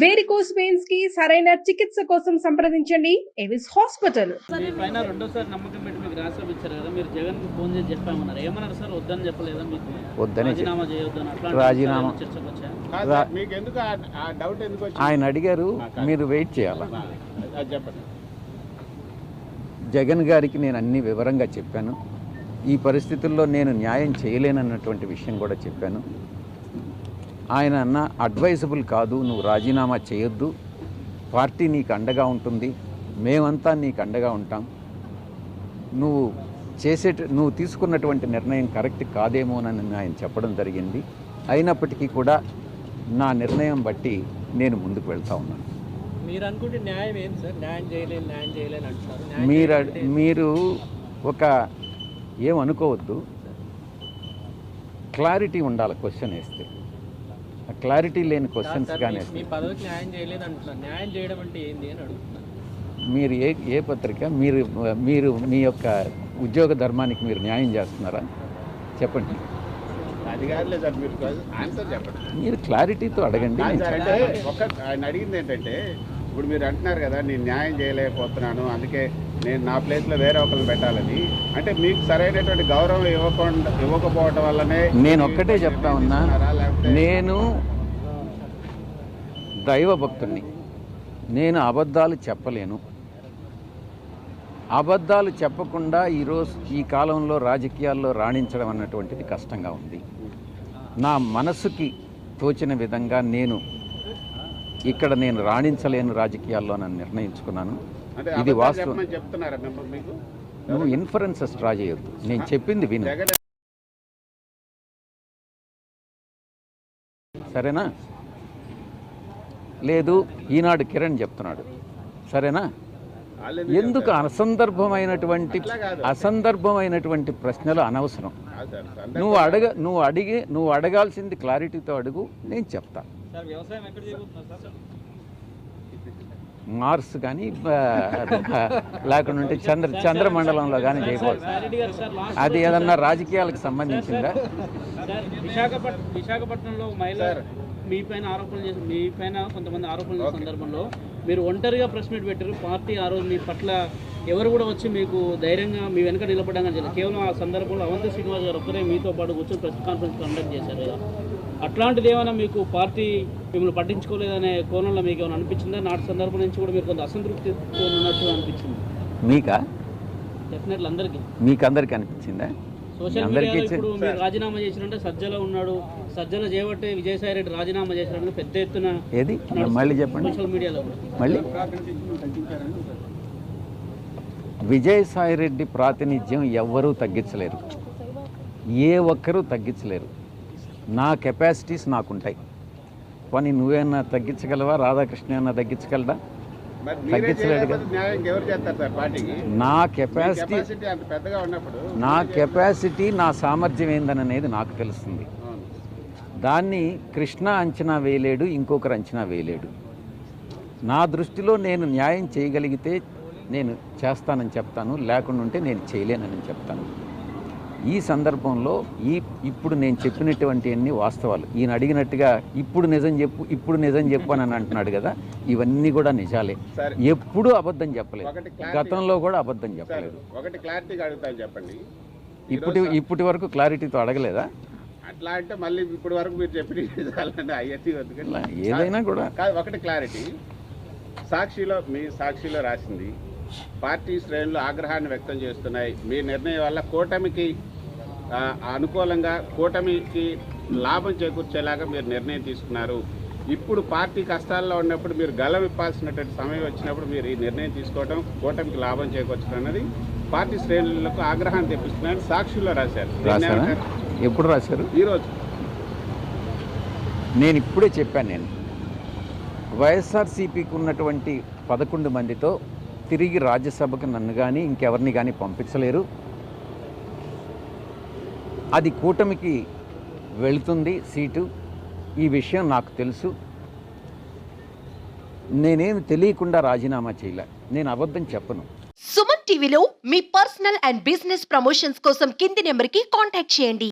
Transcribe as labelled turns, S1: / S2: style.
S1: Varicose వెయిన్స్కి సరైన చికిత్స కోసం సంప్రదించండి. Evis hospital.
S2: పైన రెండోసారి నమ్మకం పెట్టి మీకు ఇచ్చారు కదా మీరు జగన్కి ఫోన్ చేసి చెప్పామన్నారు. ఏమన్నారు సార్? వద్దని చెప్పలేదా మీకు?
S3: వద్దని
S2: రాజీనామా చేయొద్దని
S3: రాజీనామా.
S2: చర్చకు
S4: మీకు ఎందుకు ఆ- డౌట్ ఎందుకు వచ్చింది?
S3: ఆయన అడిగారు మీరు వెయిట్ చేయాలా?
S4: అది చెప్పండి.
S3: జగన్ గారికి నేను అన్ని వివరంగా చెప్పాను. ఈ పరిస్థితుల్లో నేను న్యాయం చేయలేనన్నటువంటి విషయం కూడా చెప్పాను. ఆయన అన్న అడ్వైజబుల్ కాదు నువ్వు రాజీనామా చేయొద్దు. పార్టీ నీకు అండగా ఉంటుంది. మేమంతా నీకు అండగా ఉంటాం. నువ్వు చేసే నువ్వు తీసుకున్నటువంటి నిర్ణయం కరెక్ట్ కాదేమోనని ఆయన చెప్పడం జరిగింది. అయినప్పటికీ కూడా నా నిర్ణయం బట్టి నేను ముందుకు వెళ్తా ఉన్నాను.
S5: మీరు అనుకుంటే న్యాయం ఏం సార్? న్యాయం న్యాయం అంటున్నారు.
S3: మీరు మీరు ఒక ఏమనుకోవద్దు క్లారిటీ ఉండాలి క్వశ్చన్ వేస్తే. క్లారిటీ లేని క్వశ్చన్స్ కానీ
S5: న్యాయం చేయలేదు అంటున్నారు న్యాయం చేయడం అంటే ఏంది అని అడుగుతున్నాను
S3: మీరు ఏ ఏ పత్రిక? మీరు మీరు మీ యొక్క ఉద్యోగ ధర్మానికి మీరు న్యాయం చేస్తున్నారా? చెప్పండి.
S4: మీరు ఆన్సర్ చెప్పండి.
S3: మీరు క్లారిటీతో అడగండి.
S4: ఆయన అడిగింది ఏంటంటే ఇప్పుడు మీరు అంటున్నారు కదా నేను న్యాయం చేయలేకపోతున్నాను అందుకే నేను నా ప్లేస్లో వేరే ఒకరిని పెట్టాలని. అంటే మీకు సరైనటువంటి గౌరవం ఇవ్వకుండా ఇవ్వకపోవటం వల్లనే
S3: నేను ఒక్కటే చెప్తా ఉన్నా నేను దైవ భక్తుణ్ణి. నేను అబద్ధాలు చెప్పలేను. అబద్ధాలు చెప్పకుండా ఈరోజు ఈ కాలంలో రాజకీయాల్లో రాణించడం అన్నటువంటిది కష్టంగా ఉంది. నా మనసుకి తోచిన విధంగా నేను ఇక్కడ నేను రాణించలేను రాజకీయాల్లో నన్ను నిర్ణయించుకున్నాను. ఇది వాస్తవం. నువ్వు ఇన్ఫరెన్సెస్ డ్రా చేయొద్దు. నేను చెప్పింది విను. సరేనా? లేదు ఈనాడు కిరణ్ చెప్తున్నాడు. సరేనా? ఎందుకు అసందర్భమైనటువంటి. అసందర్భమైనటువంటి ప్రశ్నలు అనవసరం. నువ్వు అడగ నువ్వు అడిగి నువ్వు అడగాల్సింది క్లారిటీతో అడుగు నేను చెప్తా. మార్స్ కానీ లేకుండా ఉంటే చంద్ర చంద్రమండలంలో కానీ చేయకూడదు. అది ఏదన్నా రాజకీయాలకు సంబంధించిందా?
S2: విశాఖపట్నంలో మహిళ మీ పైన ఆరోపణలు చేసి మీ పైన కొంతమంది ఆరోపణల సందర్భంలో మీరు ఒంటరిగా ప్రెస్ మీట్ పెట్టారు. పార్టీ ఆ రోజు మీ పట్ల ఎవరు కూడా వచ్చి మీకు ధైర్యంగా మీ వెనక నిలబడడం చేయలేదు. కేవలం ఆ సందర్భంలో అవంతి శ్రీనివాస్ గారు ఒక్కరే మీతో పాటు కూర్చొని ప్రెస్ కాన్ఫరెన్స్ కండక్ట్ చేశారు. కదా అట్లాంటిది ఏమైనా మీకు పార్టీ మిమ్మల్ని పట్టించుకోలేదనే కోణంలో మీకు ఏమైనా అనిపించిందా? నాటి సందర్భం నుంచి కూడా మీరు కొంత అసంతృప్తితో ఉన్నట్టు అనిపించింది.
S3: మీకా?
S2: డెఫినెట్లీ అందరికీ.
S3: మీకు అందరికీ అనిపించిందా?
S2: సోషల్
S3: అందరికీ
S2: మీడియాలో ఇప్పుడు మీరు రాజీనామా చేసినంటే సజ్జల ఉన్నాడు. సజ్జల చేయబట్టే విజయసాయి రెడ్డి రాజీనామా చేసినట్టు పెద్ద ఎత్తున
S3: ఏది? మళ్ళీ చెప్పండి.
S2: సోషల్ మీడియాలో.
S3: మళ్ళీ? విజయసాయిరెడ్డి ప్రాతినిధ్యం ఎవ్వరూ తగ్గించలేరు. ఏ ఒక్కరూ తగ్గించలేరు. నా కెపాసిటీస్ నాకుంటాయి. పని నువ్వేమన్నా తగ్గించగలవా? రాధాకృష్ణ ఏమన్నా
S4: మీరే
S3: తగ్గించలేడు నా కెపాసిటీ నా కెపాసిటీ నా సామర్థ్యం ఏందనేది నాకు తెలుస్తుంది. దాన్ని కృష్ణ అంచనా వేయలేడు ఇంకొకరు అంచనా వేయలేడు. నా దృష్టిలో నేను న్యాయం చేయగలిగితే నేను చేస్తానని చెప్తాను లేకుండా ఉంటే నేను చేయలేనని చెప్తాను. ఈ సందర్భంలో ఈ ఇప్పుడు నేను చెప్పినటువంటి అన్ని వాస్తవాలు. ఈయన అడిగినట్టుగా ఇప్పుడు నిజం చెప్పు ఇప్పుడు నిజం చెప్పు అని అంటున్నాడు కదా ఇవన్నీ కూడా నిజాలే. ఎప్పుడూ అబద్ధం చెప్పలేదు. గతంలో కూడా అబద్ధం చెప్పలేదు.
S4: ఒకటి క్లారిటీగా అడుగుతాను చెప్పండి.
S3: ఇప్పటి ఇప్పటి వరకు క్లారిటీతో అడగలేదా?
S4: అట్లా అంటే మళ్ళీ ఇప్పుడు వరకు మీరు చెప్పిన
S3: ఏదైనా కూడా.
S4: ఒకటి క్లారిటీ సాక్షిలో మీ సాక్షిలో రాసింది పార్టీ శ్రేణులు ఆగ్రహాన్ని వ్యక్తం చేస్తున్నాయి. మీ నిర్ణయం వల్ల కూటమికి అనుకూలంగా కూటమికి లాభం చేకూర్చేలాగా మీరు నిర్ణయం తీసుకున్నారు. ఇప్పుడు పార్టీ కష్టాల్లో ఉన్నప్పుడు మీరు గలం ఇప్పాల్సినటువంటి సమయం వచ్చినప్పుడు మీరు ఈ నిర్ణయం తీసుకోవడం కూటమికి లాభం చేకూర్చడం అన్నది పార్టీ శ్రేణులకు ఆగ్రహాన్ని తెప్పిస్తున్నారని సాక్షిలో రాశారు?
S3: ఎప్పుడు రాశారు?
S4: ఈరోజు
S3: నేను ఇప్పుడే చెప్పాను నేను. వైఎస్ఆర్సీపీకి ఉన్నటువంటి పదకొండు మందితో తిరిగి రాజ్యసభకు నన్ను కానీ ఇంకెవరిని కానీ పంపించలేరు. అది కూటమికి వెళుతుంది సీటు. ఈ విషయం నాకు తెలుసు. నేనేమి తెలియకుండా రాజీనామా చేయలే. నేను అబద్ధం చెప్పను.
S6: సుమన్ టీవీలో మీ పర్సనల్ అండ్ బిజినెస్ ప్రమోషన్స్ కోసం కింది నెంబర్కి కాంటాక్ట్ చేయండి.